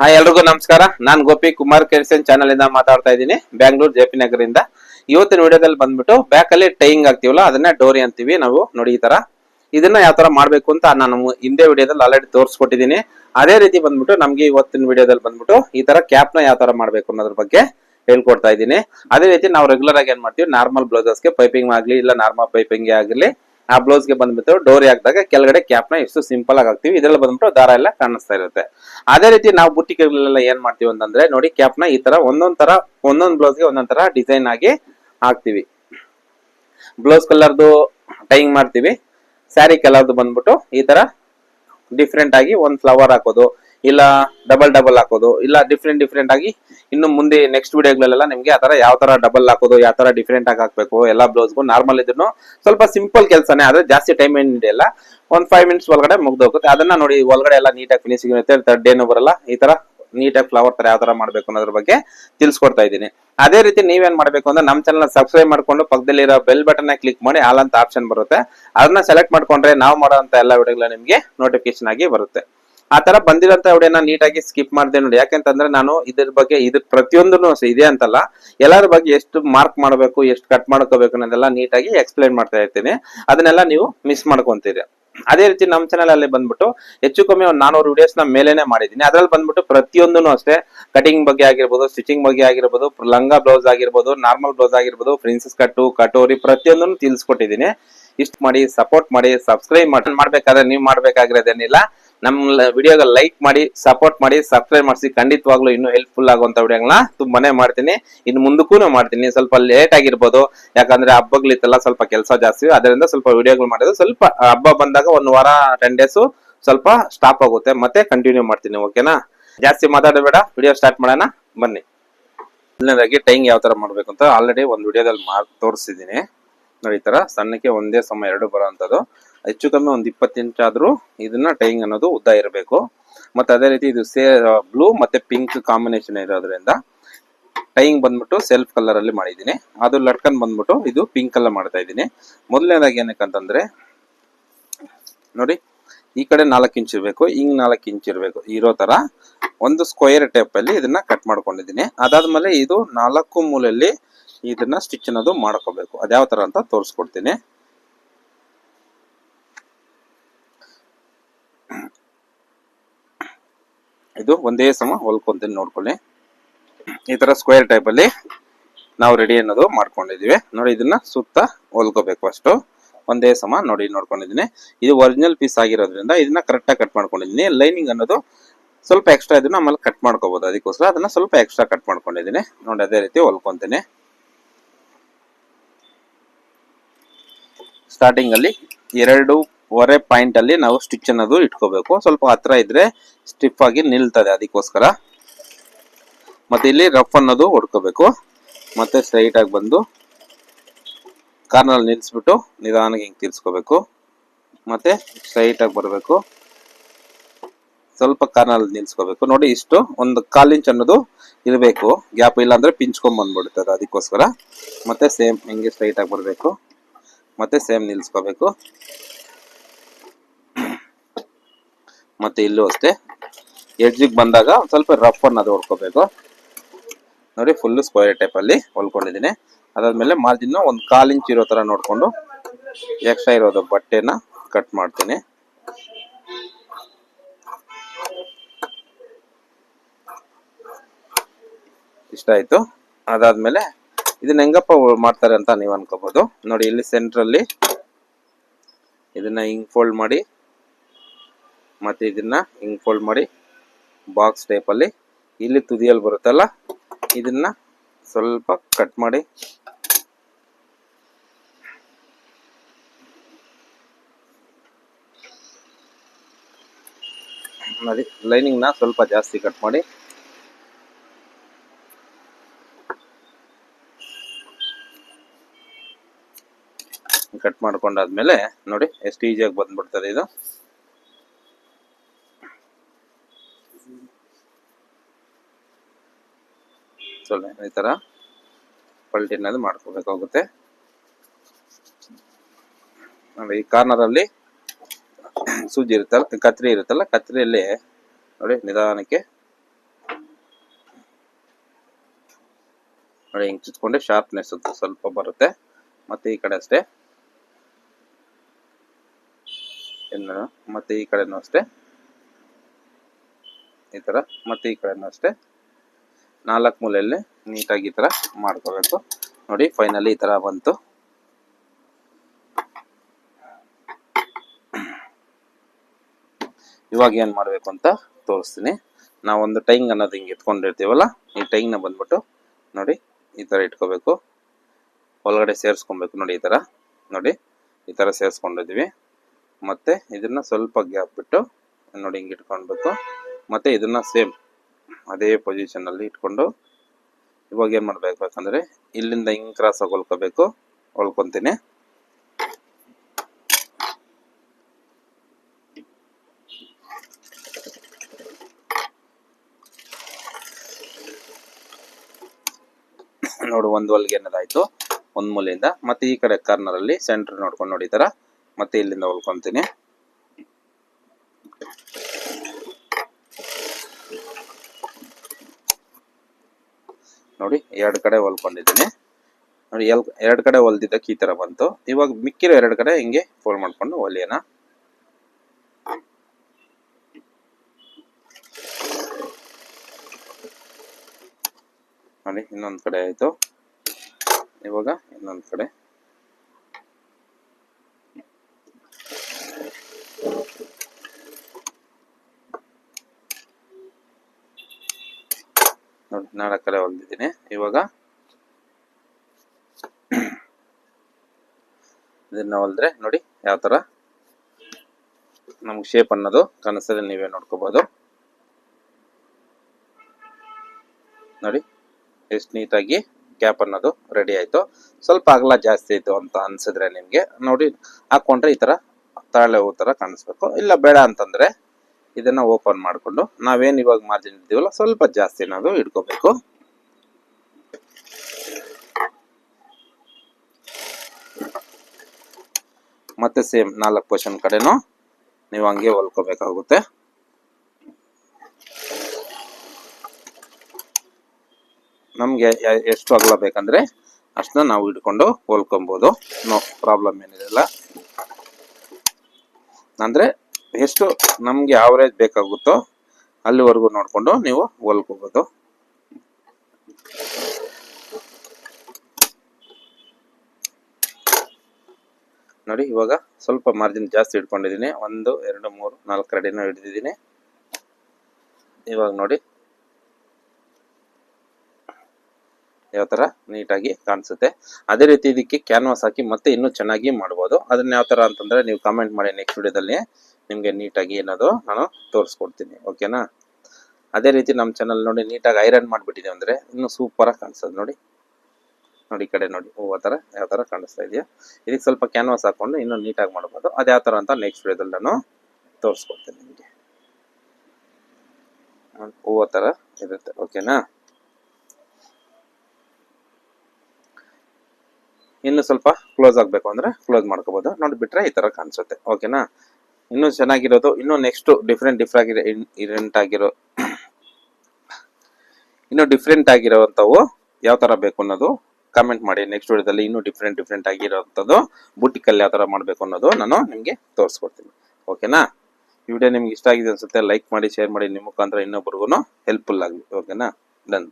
Hi ಎಲ್ರಿಗೂ ನಮಸ್ಕಾರ. ನಾನ್ ಗೋಪಿ ಕುಮಾರ್ ಕೆರ್ಸನ್ ಚಾನಲ್ ಇಂದ ಮಾತಾಡ್ತಾ ಇದ್ದೀನಿ. ಬ್ಯಾಂಗ್ಳೂರ್ ಜೆ ಪಿ ನಗರಿಂದ. ಇವತ್ತಿನ ವಿಡಿಯೋದಲ್ಲಿ ಬಂದ್ಬಿಟ್ಟು ಬ್ಯಾಕ್ ಅಲ್ಲಿ ಟೈಯಿಂಗ್ ಆಗ್ತೀವಲ್ಲ, ಅದನ್ನ ಡೋರಿ ಅಂತೀವಿ ನಾವು. ನೋಡಿ, ಈ ತರ. ಇದನ್ನ ಯಾವ ತರ ಮಾಡ್ಬೇಕು ಅಂತ ನಾನು ಹಿಂದೆ ವಿಡಿಯೋದಲ್ಲಿ ಆಲ್ರೆಡಿ ತೋರಿಸ್ಕೊಟ್ಟಿದ್ದೀನಿ. ಅದೇ ರೀತಿ ಬಂದ್ಬಿಟ್ಟು ನಮ್ಗೆ ಇವತ್ತಿನ ವಿಡಿಯೋದಲ್ಲಿ ಬಂದ್ಬಿಟ್ಟು ಈ ತರ ಕ್ಯಾಪ್ನ ಯಾವ ತರ ಮಾಡ್ಬೇಕು ಅನ್ನೋದ್ರ ಬಗ್ಗೆ ಹೇಳ್ಕೊಡ್ತಾ ಇದ್ದೀನಿ. ಅದೇ ರೀತಿ ನಾವು ರೆಗ್ಯುಲರ್ ಆಗಿ ಏನ್ ಮಾಡ್ತೀವಿ ನಾರ್ಮಲ್ ಬ್ಲೌಸಸ್ಗೆ ಪೈಪಿಂಗ್ ಆಗ್ಲಿ, ಇಲ್ಲ ನಾರ್ಮಲ್ ಪೈಪಿಂಗ್ ಆಗಲಿ ಆ ಬ್ಲೌಸ್ಗೆ ಬಂದ್ಬಿಟ್ಟು ಡೋರಿ ಹಾಕಿದಾಗ ಕೆಳಗಡೆ ಕ್ಯಾಪ್ನ ಎಷ್ಟು ಸಿಂಪಲ್ ಆಗಿ ಹಾಕ್ತಿವಿ. ಇದ್ರಲ್ಲಿ ಬಂದ್ಬಿಟ್ಟು ದಾರ ಎಲ್ಲ ಕಾಣಿಸ್ತಾ ಇರುತ್ತೆ. ಅದೇ ರೀತಿ ನಾವು ಬುಟ್ಟಿಗೆಲ್ಲ ಏನ್ ಮಾಡ್ತೀವಿ ಅಂತಂದ್ರೆ ನೋಡಿ ಕ್ಯಾಪ್ನ ಈ ತರ ಒಂದೊಂದ್ ತರ, ಒಂದೊಂದ್ ಬ್ಲೌಸ್ಗೆ ಒಂದೊಂದ್ ತರ ಡಿಸೈನ್ ಆಗಿ ಹಾಕ್ತಿವಿ. ಬ್ಲೌಸ್ ಕಲರ್ದು ಟೈಂಗ್ ಮಾಡ್ತೀವಿ. ಸ್ಯಾರಿ ಕಲರ್ದು ಬಂದ್ಬಿಟ್ಟು ಈ ತರ ಡಿಫ್ರೆಂಟ್ ಆಗಿ ಒಂದ್ ಫ್ಲವರ್ ಹಾಕೋದು. ಇಲ್ಲ ಡಬಲ್ ಡಬಲ್ ಹಾಕೋದು, ಇಲ್ಲ ಡಿಫ್ರೆಂಟ್ ಡಿಫ್ರೆಂಟ್ ಆಗಿ ಇನ್ನು ಮುಂದೆ ನೆಕ್ಸ್ಟ್ ವಿಡಿಯೋಗಳಲ್ಲೆಲ್ಲ ನಿಮಗೆ ಆ ಥರ ಯಾವ ತರ ಡಬಲ್ ಹಾಕೋದು, ಯಾವ ತರ ಡಿಫ್ರೆಂಟ್ ಆಗಿ ಹಾಕಬೇಕು, ಎಲ್ಲ ಬ್ಲೌಸ್ಗೂ ನಾರ್ಮಲ್ ಇದ್ರು ಸ್ವಲ್ಪ ಸಿಂಪಲ್ ಕೆಲಸನೇ, ಆದ್ರೆ ಜಾಸ್ತಿ ಟೈಮ್ ಏನ್ ಇಲ್ಲ ಒಂದ್ ಫೈವ್ ಮಿನಿಟ್ಸ್ ಒಳಗಡೆ ಮುಗ್ದೋಗುತ್ತೆ. ಅದನ್ನ ನೋಡಿ ಒಳಗಡೆ ಎಲ್ಲ ನೀಟಾಗಿ ಫಿನಿಶಿಂಗ್ ಇರುತ್ತೆ ತರ್ಡ್ ಡೇನು ಬರಲ್ಲ, ಈ ತರ ನೀಟಾಗಿ ಫ್ಲವರ್ ತರ ಯಾವ ತರ ಮಾಡಬೇಕು ಅನ್ನೋದ್ರ ಬಗ್ಗೆ ತಿಳ್ಸ್ಕೊಡ್ತಾ ಇದ್ದೀನಿ. ಅದೇ ರೀತಿ ನೀವೇನ್ ಮಾಡಬೇಕು ಅಂದ್ರೆ ನಮ್ಮ ಚಾನಲ್ ಸಬ್ಸ್ಕ್ರೈಬ್ ಮಾಡ್ಕೊಂಡು ಪಕ್ಕದಲ್ಲಿರೋ ಬೆಲ್ ಬಟನ್ ಕ್ಲಿಕ್ ಮಾಡಿ ಆಲ್ ಆಪ್ಷನ್ ಬರುತ್ತೆ. ಅದನ್ನ ಸೆಲೆಕ್ಟ್ ಮಾಡ್ಕೊಂಡ್ರೆ ನಾವು ಮಾಡೋ ಎಲ್ಲ ವಿಡಿಯೋಗಳು ನಿಮಗೆ ನೋಟಿಫಿಕೇಶನ್ ಆಗಿ ಬರುತ್ತೆ. ಆ ತರ ಬಂದಿರೋಂತ ವಿಡಿಯೋನ ನೀಟಾಗಿ ಸ್ಕಿಪ್ ಮಾಡಿದೆ ನೋಡಿ. ಯಾಕೆಂತಂದ್ರೆ ನಾನು ಇದ್ರ ಬಗ್ಗೆ ಇದ್ರ ಪ್ರತಿಯೊಂದನ್ನು ಇದೆ ಅಂತಲ್ಲ, ಎಲ್ಲರ ಬಗ್ಗೆ ಎಷ್ಟು ಮಾರ್ಕ್ ಮಾಡಬೇಕು, ಎಷ್ಟು ಕಟ್ ಮಾಡ್ಕೋಬೇಕು ಅನ್ನೋದೆಲ್ಲ ನೀಟಾಗಿ ಎಕ್ಸ್ಪ್ಲೈನ್ ಮಾಡ್ತಾ ಇರ್ತೀನಿ. ಅದನ್ನೆಲ್ಲ ನೀವು ಮಿಸ್ ಮಾಡ್ಕೊಂತೀರಿ. ಅದೇ ರೀತಿ ನಮ್ಮ ಚಾನಲ್ ಅಲ್ಲಿ ಬಂದ್ಬಿಟ್ಟು ಹೆಚ್ಚು ಕಮ್ಮಿ ಒಂದು ನಾನೂರು ವಿಡಿಯೋಸ್ನ ಮೇಲೇನೆ ಮಾಡಿದ್ದೀನಿ. ಅದ್ರಲ್ಲಿ ಬಂದ್ಬಿಟ್ಟು ಪ್ರತಿಯೊಂದು ಅಷ್ಟೇ ಕಟಿಂಗ್ ಬಗ್ಗೆ ಆಗಿರ್ಬೋದು ಸ್ಟಿಚಿಂಗ್ ಬಗ್ಗೆ ಆಗಿರ್ಬೋದು, ಲಂಗ ಬ್ಲೌಸ್ ಆಗಿರ್ಬೋದು ನಾರ್ಮಲ್ ಬ್ಲೌಸ್ ಆಗಿರ್ಬೋದು ಪ್ರಿನ್ಸಸ್ ಕಟ್ಟು ಕಟೋರಿ ಪ್ರತಿಯೊಂದನ್ನು ತಿಳಿಸ್ಕೊಟ್ಟಿದ್ದೀನಿ. ಇಷ್ಟು ಮಾಡಿ ಸಪೋರ್ಟ್ ಮಾಡಿ ಸಬ್ಸ್ಕ್ರೈಬ್ ಮಾಡಿ ಮಾಡ್ಬೇಕಾದ್ರೆ ನೀವು ಮಾಡ್ಬೇಕಾಗಿರೋದೇನಿಲ್ಲ. ನಮ್ಮ ವಿಡಿಯೋಗೆ ಲೈಕ್ ಮಾಡಿ ಸಪೋರ್ಟ್ ಮಾಡಿ ಸಬ್ಸ್ಕ್ರೈಬ್ ಮಾಡಿಸಿ, ಖಂಡಿತವಾಗ್ಲೂ ಇನ್ನೂ ಹೆಲ್ಪ್ಫುಲ್ ಆಗುವಂತ ವಿಡಿಯೋಗಳನ್ನ ತುಂಬಾನೇ ಮಾಡ್ತೀನಿ. ಇನ್ನು ಮುಂದಕ್ಕೂ ಮಾಡ್ತೀನಿ. ಸ್ವಲ್ಪ ಲೇಟ್ ಆಗಿರ್ಬೋದು. ಯಾಕಂದ್ರೆ ಹಬ್ಬಗಳಿತ್ತಲ್ಲ, ಸ್ವಲ್ಪ ಕೆಲಸ ಜಾಸ್ತಿ. ಅದರಿಂದ ಸ್ವಲ್ಪ ವಿಡಿಯೋಗಳು ಮಾಡೋದು ಸ್ವಲ್ಪ ಹಬ್ಬ ಬಂದಾಗ ಒಂದು ವಾರ ಟೆನ್ ಡೇಸು ಸ್ವಲ್ಪ ಸ್ಟಾಪ್ ಆಗುತ್ತೆ. ಮತ್ತೆ ಕಂಟಿನ್ಯೂ ಮಾಡ್ತೀನಿ ಓಕೆನಾ ಜಾಸ್ತಿ ಮಾತಾಡಬೇಡ. ವಿಡಿಯೋ ಸ್ಟಾರ್ಟ್ ಮಾಡೋಣ. ಬನ್ನಿ. ಮೊದಲನೇದಾಗಿ ಟೈಂಗ್ ಯಾವ ತರ ಮಾಡಬೇಕು ಅಂತ ಆಲ್ರೆಡಿ ಒಂದು ವಿಡಿಯೋದಲ್ಲಿ ಮಾರ್, ತೋರಿಸಿದ್ದೀನಿ. ನೋಡಿ, ಈ ತರ ಸಣ್ಣಕ್ಕೆ ಒಂದೇ ಸಮ ಎರಡು ಬರೋಂಥದ್ದು ಹೆಚ್ಚು ಕಮ್ಮಿ ಒಂದು ಇಪ್ಪತ್ತು ಇಂಚ್ ಆದ್ರೂ ಇದನ್ನ ಟೈಂಗ್ ಅನ್ನೋದು ಉದ್ದ ಇರಬೇಕು. ಮತ್ತೆ ಅದೇ ರೀತಿ ಇದು ಸೇ ಬ್ಲೂ ಮತ್ತೆ ಪಿಂಕ್ ಕಾಂಬಿನೇಷನ್ ಇರೋದ್ರಿಂದ ಟೈಂಗ್ ಬಂದ್ಬಿಟ್ಟು ಸೆಲ್ಫ್ ಕಲರ್ ಅಲ್ಲಿ ಮಾಡಿದ್ದೀನಿ. ಅದು ಲಟ್ಕನ್ ಬಂದ್ಬಿಟ್ಟು ಇದು ಪಿಂಕ್ ಕಲರ್ ಮಾಡ್ತಾ ಇದ್ದೀನಿ. ಮೊದಲನೇದಾಗಿ ಏನಕ್ಕೆ ಅಂತಂದ್ರೆ ನೋಡಿ, ಈ ಕಡೆ ನಾಲ್ಕು ಇಂಚ್ ಇರಬೇಕು, ಹಿಂಗ್ ನಾಲ್ಕು ಇಂಚ್ ಇರಬೇಕು, ಇರೋ ತರ ಒಂದು ಸ್ಕ್ವೇರ್ ಟೈಪ್ ಅಲ್ಲಿ ಇದನ್ನ ಕಟ್ ಮಾಡ್ಕೊಂಡಿದ್ದೀನಿ. ಅದಾದ್ಮೇಲೆ ಇದು ನಾಲ್ಕು ಮೂಲೆಯಲ್ಲಿ ಇದನ್ನ ಸ್ಟಿಚ್ ಅನ್ನೋದು ಮಾಡ್ಕೋಬೇಕು. ಅದ್ಯಾವ ತರ ಅಂತ ತೋರಿಸ್ಕೊಡ್ತೀನಿ. ಇದು ಒಂದೇ ಸಮ ಹೊಲ್ಕೊಂತೀನಿ ನೋಡ್ಕೊಳ್ಳಿ. ಈ ತರ ಸ್ಕ್ವೇರ್ ಟೈಪ್ ಅಲ್ಲಿ ನಾವು ರೆಡಿ ಅನ್ನೋದು ಮಾಡ್ಕೊಂಡಿದೀವಿ ನೋಡಿ ಇದನ್ನ ಸುತ್ತ ಹೊಲ್ಕೋಬೇಕು ಅಷ್ಟು. ಒಂದೇ ಸಮ ನೋಡಿ ನೋಡ್ಕೊಂಡಿದ್ದೀನಿ. ಇದು ಒರಿಜಿನಲ್ ಪೀಸ್ ಆಗಿರೋದ್ರಿಂದ ಇದನ್ನ ಕರೆಕ್ಟಾಗಿ ಕಟ್ ಮಾಡ್ಕೊಂಡಿದ್ದೀನಿ. ಲೈನಿಂಗ್ ಅನ್ನೋದು ಸ್ವಲ್ಪ ಎಕ್ಸ್ಟ್ರಾ ಇದನ್ನ ಆಮೇಲೆ ಕಟ್ ಮಾಡ್ಕೋಬಹುದು ಅದಕ್ಕೋಸ್ಕರ ಅದನ್ನ ಸ್ವಲ್ಪ ಎಕ್ಸ್ಟ್ರಾ ಕಟ್ ಮಾಡ್ಕೊಂಡಿದ್ದೀನಿ. ನೋಡಿ ಅದೇ ರೀತಿ ಹೊಲ್ಕೊಂತೀನಿ. ಸ್ಟಾರ್ಟಿಂಗ್ ಅಲ್ಲಿ ಎರಡೂವರೆ ಪಾಯಿಂಟ್ ಅಲ್ಲಿ ನಾವು ಸ್ಟಿಚ್ ಅನ್ನೋದು ಇಟ್ಕೋಬೇಕು. ಸ್ವಲ್ಪ ಹತ್ರ ಇದ್ರೆ ಸ್ಟಿಫ್ ಆಗಿ ನಿಲ್ತದೆ ಅದಕ್ಕೋಸ್ಕರ. ಮತ್ತೆ ಇಲ್ಲಿ ರಫ್ ಅನ್ನೋದು ಹೊಡ್ಕೋಬೇಕು. ಮತ್ತೆ ಸ್ಟ್ರೈಟ್ ಆಗಿ ಬಂದು ಕಾರ್ನಲ್ಲಿ ನಿಲ್ಸ್ಬಿಟ್ಟು ನಿಧಾನಕ್ಕೆ ಹಿಂಗೆ ತಿರ್ಸ್ಕೋಬೇಕು. ಮತ್ತೆ ಸ್ಟ್ರೈಟ್ ಆಗಿ ಬರಬೇಕು. ಸ್ವಲ್ಪ ಕಾರ್ನಲ್ಲಿ ನಿಲ್ಸ್ಕೋಬೇಕು. ನೋಡಿ ಇಷ್ಟು ಒಂದು ಕಾಲ್ ಇಂಚ್ ಅನ್ನೋದು ಇರಬೇಕು. ಗ್ಯಾಪ್ ಇಲ್ಲ ಅಂದ್ರೆ ಪಿಂಚ್ಕೊಂಡ್ ಬಂದ್ಬಿಡುತ್ತದೆ ಅದಕ್ಕೋಸ್ಕರ. ಮತ್ತೆ ಸೇಮ್ ಹಿಂಗೆ ಸ್ಟ್ರೈಟ್ ಆಗಿ ಬರಬೇಕು. ಮತ್ತೆ ಸೇಮ್ ನಿಲ್ಸ್ಕೋಬೇಕು. ಮತ್ತೆ ಇಲ್ಲೂ ಅಷ್ಟೇ. ಎಡ್ಜಿಗೆ ಬಂದಾಗ ಸ್ವಲ್ಪ ರಫ್ ಅನ್ನೋದು ಹೊಡ್ಕೋಬೇಕು. ನೋಡಿ ಫುಲ್ ಸ್ಕ್ವೇರ್ ಟೈಪಲ್ಲಿ ಹೊಲ್ಕೊಂಡಿದ್ದೀನಿ. ಅದಾದ್ಮೇಲೆ ಮಾರ್ಜಿನ್ ಒಂದು ಕಾಲು ಇಂಚ್ ಇರೋ ತರ ನೋಡಿಕೊಂಡು ಎಕ್ಸ್ಟ್ರಾ ಇರೋದು ಬಟ್ಟೆನ ಕಟ್ ಮಾಡ್ತೀನಿ. ಇಷ್ಟ ಆಯ್ತು. ಅದಾದ್ಮೇಲೆ ಇದನ್ನ ಹೆಂಗಪ್ಪ ಮಾಡ್ತಾರೆ ಅಂತ ನೀವು ಅನ್ಕೋಬಹುದು ನೋಡಿ ಇಲ್ಲಿ ಸೆಂಟ್ರಲ್ಲಿ ಇದನ್ನ ಹಿಂಗ್ ಫೋಲ್ಡ್ ಮಾಡಿ ಮತ್ತೆ ಇದನ್ನ ಹಿಂಗೆ ಫೋಲ್ಡ್ ಮಾಡಿ ಬಾಕ್ಸ್ ಟೈಪಲ್ಲಿ ಇಲ್ಲಿ ತುದಿಯಲ್ಲಿ ಬರುತ್ತಲ್ಲ, ಇದನ್ನ ಸ್ವಲ್ಪ ಕಟ್ ಮಾಡಿ. ನೋಡಿ ಲೈನಿಂಗ್ನ ಸ್ವಲ್ಪ ಜಾಸ್ತಿ ಕಟ್ ಮಾಡಿ. ಕಟ್ ಮಾಡ್ಕೊಂಡಾದ್ಮೇಲೆ ನೋಡಿ, ಎಷ್ಟು ಈಸಿಯಾಗಿ ಬಂದ್ಬಿಡ್ತದೆ ಇದು. ಚೊಲೆ ಈ ಥರ ಪಲ್ಟಿನದು ಮಾಡ್ಕೋಬೇಕಾಗುತ್ತೆ. ನೋಡಿ, ಈ ಕಾರ್ನರಲ್ಲಿ ಸೂಜಿ ಇರುತ್ತಲ್ಲ, ಕತ್ರಿ ಇರುತ್ತಲ್ಲ, ಕತ್ರಿಯಲ್ಲಿ ನೋಡಿ, ನಿಧಾನಕ್ಕೆ ನೋಡಿ, ಹಿಂಗೆ ಚುಚ್ಕೊಂಡ್ರೆ ಶಾರ್ಪ್ನೆಸ್ ಸ್ವಲ್ಪ ಬರುತ್ತೆ. ಮತ್ತೆ ಈ ಕಡೆ ಅಷ್ಟೇ. ಇನ್ನು ಮತ್ತೆ ಈ ಕಡೆನೂ ಅಷ್ಟೇ. ಈ ತರ, ಮತ್ತೆ ಈ ಕಡೆನೂ ಅಷ್ಟೇ. ನಾಲ್ಕು ಮೂಲೆಯಲ್ಲಿ ನೀಟಾಗಿ ಈ ಥರ ಮಾಡ್ಕೋಬೇಕು. ನೋಡಿ ಫೈನಲಿ ಈ ಥರ ಬಂತು. ಇವಾಗ ಏನು ಮಾಡಬೇಕು ಅಂತ ತೋರಿಸ್ತೀನಿ. ನಾವೊಂದು ಟೈಂಗ್ ಅನ್ನೋದು ಹಿಂಗೆ ಇಟ್ಕೊಂಡಿರ್ತೀವಲ್ಲ, ಈ ಟೈಂಗ್ನ ಬಂದ್ಬಿಟ್ಟು ನೋಡಿ, ಈ ಥರ ಇಟ್ಕೋಬೇಕು. ಒಳಗಡೆ ಸೇರಿಸ್ಕೊಬೇಕು ನೋಡಿ, ಈ ಥರ. ನೋಡಿ, ಈ ಥರ ಸೇರಿಸ್ಕೊಂಡಿದ್ವಿ ಮತ್ತೆ ಇದನ್ನ ಸ್ವಲ್ಪ ಗ್ಯಾಪ್ ಬಿಟ್ಟು ನೋಡಿ, ಹಿಂಗೆ ಇಟ್ಕೊಳ್ಬೇಕು. ಮತ್ತೆ ಇದನ್ನ ಸೇಮ್ ಅದೇ ಪೊಸಿಷನ್ ಅಲ್ಲಿ ಇಟ್ಕೊಂಡು ಇವಾಗ ಏನ್ ಮಾಡ್ಬೇಕಂದ್ರೆ ಇಲ್ಲಿಂದ ಹಿಂಗ್ ಕ್ರಾಸ್ ಆಗಿ ಹೊಲ್ಕೋಬೇಕು. ಹೊಲ್ಕೊಂತೀನಿ. ನೋಡು, ಒಂದು ಹೊಲ್ಗೆ ಏನದಾಯ್ತು? ಒಂದ್ ಮೂಲೆಯಿಂದ ಮತ್ತೆ ಈ ಕಡೆ ಕಾರ್ನರ್ ಅಲ್ಲಿ ಸೆಂಟರ್ ನೋಡ್ಕೊಂಡು ನೋಡಿದಾರ ಮತ್ತೆ ಇಲ್ಲಿಂದ ಹೊಲ್ಕೊಂತೀನಿ. ನೋಡಿ, ಎರಡು ಕಡೆ ಹೊಲ್ಕೊಂಡಿದ್ದೀನಿ. ನೋಡಿ, ಎಲ್, ಎರಡು ಕಡೆ ಹೊಲ್ದಿದ್ದಕ್ಕೆ ಈ ತರ ಬಂತು. ಇವಾಗ ಮಿಕ್ಕಿರೋ ಎರಡು ಕಡೆ ಹಿಂಗೆ ಫೋಲ್ಡ್ ಮಾಡ್ಕೊಂಡು ಹೊಲಿಯೋಣ. ನೋಡಿ, ಇನ್ನೊಂದು ಕಡೆ ಆಯ್ತು. ಇವಾಗ ಇನ್ನೊಂದು ಕಡೆ. ನೋಡಿ, ನಾಲ್ಕು ಕಡೆ ಹೊಲ್ದಿದ್ದೀನಿ. ಇವಾಗ ಇದನ್ನ ಹೊಲ್ದ್ರೆ ನೋಡಿ ಯಾವ ತರ ನಮ್ಗೆ ಶೇಪ್ ಅನ್ನೋದು ಕನಸಲ್ಲಿ ನೀವೇ ನೋಡ್ಕೋಬೋದು. ನೋಡಿ, ಎಷ್ಟು ನೀಟಾಗಿ ಕ್ಯಾಪ್ ಅನ್ನೋದು ರೆಡಿ ಆಯ್ತು. ಸ್ವಲ್ಪ ಅಗಲ ಜಾಸ್ತಿ ಆಯ್ತು ಅಂತ ಅನ್ಸಿದ್ರೆ ನಿಮ್ಗೆ. ನೋಡಿ, ಹಾಕೊಂಡ್ರೆ ಈ ತರ ತಾಳೆ ಹೂ ತರ ಕಾಣಿಸ್ಬೇಕು. ಇಲ್ಲ ಬೇಡ ಅಂತಂದ್ರೆ ಇದನ್ನ ಓಪನ್ ಮಾಡ್ಕೊಂಡು ನಾವೇನ್ ಇವಾಗ ಮಾರ್ಜಿನ್ ಇದ್ದೀವಲ್ಲ ಸ್ವಲ್ಪ ಜಾಸ್ತಿ ನಾವು ಇಟ್ಕೋಬೇಕು. ಮತ್ತೆ ಸೇಮ್ ನಾಲ್ಕು ಪೋರ್ಷನ್ ಕಡೆನೂ ನೀವು ಹಂಗೆ ಹೊಲ್ಕೋಬೇಕಾಗುತ್ತೆ. ನಮ್ಗೆ ಎಷ್ಟು ಅಗಲ ಬೇಕಂದ್ರೆ ಅಷ್ಟನ್ನ ನಾವು ಇಟ್ಕೊಂಡು ಹೊಲ್ಕೊಬಹುದು ನೋ ಪ್ರಾಬ್ಲಮ್ ಏನಿರಲ್ಲ. ಅಂದ್ರೆ ಎಷ್ಟು ನಮ್ಗೆ ಆವರೇಜ್ ಬೇಕಾಗುತ್ತೋ ಅಲ್ಲಿವರೆಗೂ ನೋಡ್ಕೊಂಡು ನೀವು ಹೊಲ್ಕೋಬೋದು. ನೋಡಿ, ಇವಾಗ ಸ್ವಲ್ಪ ಮಾರ್ಜಿನ್ ಜಾಸ್ತಿ ಇಟ್ಕೊಂಡಿದ್ದೀನಿ. ಒಂದು, ಎರಡು, ಮೂರು, ನಾಲ್ಕು ಕಡೆನೂ ಹಿಡಿದಿದ್ದೀನಿ ಇವಾಗ ನೋಡಿ. ಯಾವ ತರ ನೀಟಾಗಿ ಕಾಣಿಸುತ್ತೆ. ಅದೇ ರೀತಿ ಇದಕ್ಕೆ ಕ್ಯಾನ್ವಾಸ್ ಹಾಕಿ ಮತ್ತೆ ಇನ್ನೂ ಚೆನ್ನಾಗಿ ಮಾಡ್ಬೋದು. ಅದನ್ನ ಯಾವ ತರ ಅಂತಂದ್ರೆ ನೀವು ಕಮೆಂಟ್ ಮಾಡಿ ನೆಕ್ಸ್ಟ್ ವಿಡಿಯೋದಲ್ಲಿ ನಿಮ್ಗೆ ನೀಟಾಗಿ ಏನದು ನಾನು ತೋರಿಸ್ಕೊಡ್ತೀನಿ ಓಕೆನಾ ಅದೇ ರೀತಿ ನಮ್ಮ ಚಾನಲ್ ನೋಡಿ ನೀಟಾಗಿ ಐರನ್ ಮಾಡಿಬಿಟ್ಟಿದೆ ಅಂದರೆ ಇನ್ನೂ ಸೂಪರಾಗಿ ಕಾಣಿಸ್ತದೆ ನೋಡಿ. ನೋಡಿ ಈ ಕಡೆ ನೋಡಿ ಹೂವು ಥರ, ಯಾವ ಥರ ಕಾಣಿಸ್ತಾ ಇದೆಯಾ? ಇದಕ್ಕೆ ಸ್ವಲ್ಪ ಕ್ಯಾನ್ವಾಸ್ ಹಾಕೊಂಡು ಇನ್ನೂ ನೀಟಾಗಿ ಮಾಡ್ಬೋದು. ಅದು ಯಾವ ಥರ ಅಂತ ನೆಕ್ಸ್ಟ್ ವಿಡಿಯೋದಲ್ಲಿ ನಾನು ತೋರಿಸ್ಕೊಡ್ತೀನಿ ನಿಮಗೆ. ಹೂವು ಥರ ಇರುತ್ತೆ ಓಕೆನಾ ಇನ್ನು ಸ್ವಲ್ಪ ಕ್ಲೋಸ್ ಆಗಬೇಕು ಅಂದರೆ ಕ್ಲೋಸ್ ಮಾಡ್ಕೋಬೋದು. ನೋಡಿ ಬಿಟ್ರೆ ಈ ಥರ ಕಾಣಿಸುತ್ತೆ ಓಕೆನಾ ಇನ್ನು ಚೆನ್ನಾಗಿರೋದು, ಇನ್ನೂ ನೆಕ್ಸ್ಟ್ ಡಿಫ್ರೆಂಟ್ ಡಿಫ್ರೆಂಟ್ ಆಗಿರೋ ಇನ್ನೂ ಡಿಫ್ರೆಂಟ್ ಆಗಿರೋವಂಥವು ಯಾವ ಥರ ಬೇಕು ಅನ್ನೋದು ಕಾಮೆಂಟ್ ಮಾಡಿ. ನೆಕ್ಸ್ಟ್ ವಿಡಿಯೋದಲ್ಲಿ ಇನ್ನೂ ಡಿಫ್ರೆಂಟ್ ಡಿಫ್ರೆಂಟ್ ಆಗಿರೋವಂಥದ್ದು ಬುಟಿಕಲ್ಲಿ ಯಾವ ಥರ ಮಾಡಬೇಕು ಅನ್ನೋದು ನಾನು ನಿಮಗೆ ತೋರಿಸ್ಕೊಡ್ತೀನಿ. ಓಕೆನಾ ಈ ವಿಡಿಯೋ ನಿಮ್ಗೆ ಇಷ್ಟ ಆಗಿದೆ ಅನ್ಸುತ್ತೆ ಲೈಕ್ ಮಾಡಿ ಶೇರ್ ಮಾಡಿ, ನಿಮ್ಮ ಮುಖಾಂತರ ಇನ್ನೊಬ್ರಿಗೂ ಹೆಲ್ಪ್ಫುಲ್ ಆಗಲಿ. ಓಕೆನಾ ಡನ್